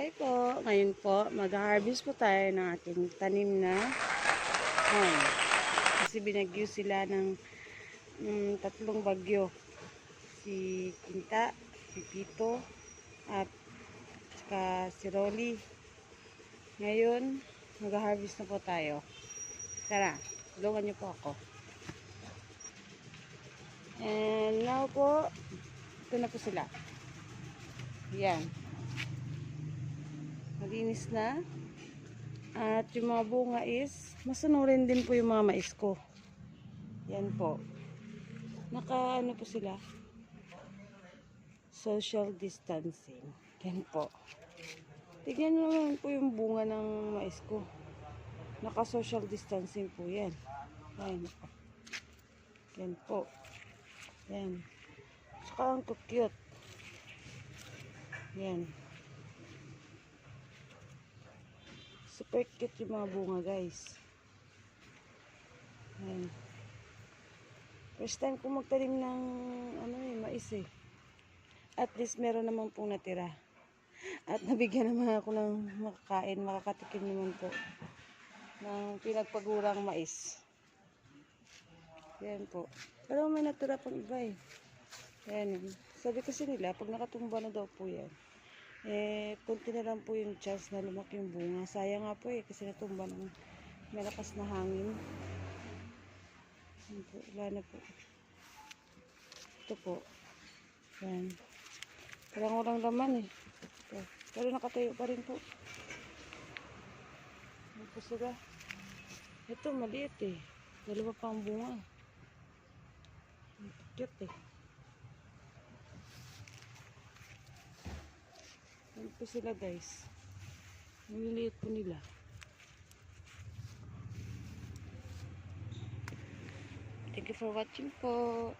Hi po, ngayon po, mag-harvest po tayo ng ating tanim na corn. Kasi binagyo sila ng mm, tatlong bagyo. Si Kinta, si Pito, at saka si Rolly. Ngayon, mag-harvest na po tayo. Tara, tulungan niyo po ako. And now po, ito na po sila. Yan. Malinis na. At yung mga bunga is, masunurin din po yung mga mais ko. Yan po. Naka ano po sila? Social distancing. Yan po. Tignan naman po yung bunga ng mais ko. Naka social distancing po yan. Yan po. Yan po. Yan. Saka ang cute. Yan. Super cute yung mga bunga guys. Yan. First time ko magtanim ng ano eh, mais eh. At least meron naman pong natira. At nabigyan naman ako ng makakain, makakatikim naman po ng pinagpagurang mais. Yan po. Pero may natira pang iba eh. Yan. Sabi kasi nila, pag nakatumba na daw po yan, eh, kunti na lang po yung chance na lumaki yung bunga. Sayang nga po eh, kasi natumba ng malakas na hangin. Yan po, wala na po. Ito po. Yan. Parang walang laman eh. Ito. Pero nakatayo pa rin po. Yan po sila. Ito, maliit eh. Dalawa pa ang bunga. Cute eh. Yan po sila guys. Nililiit po nila. Thank you for watching po.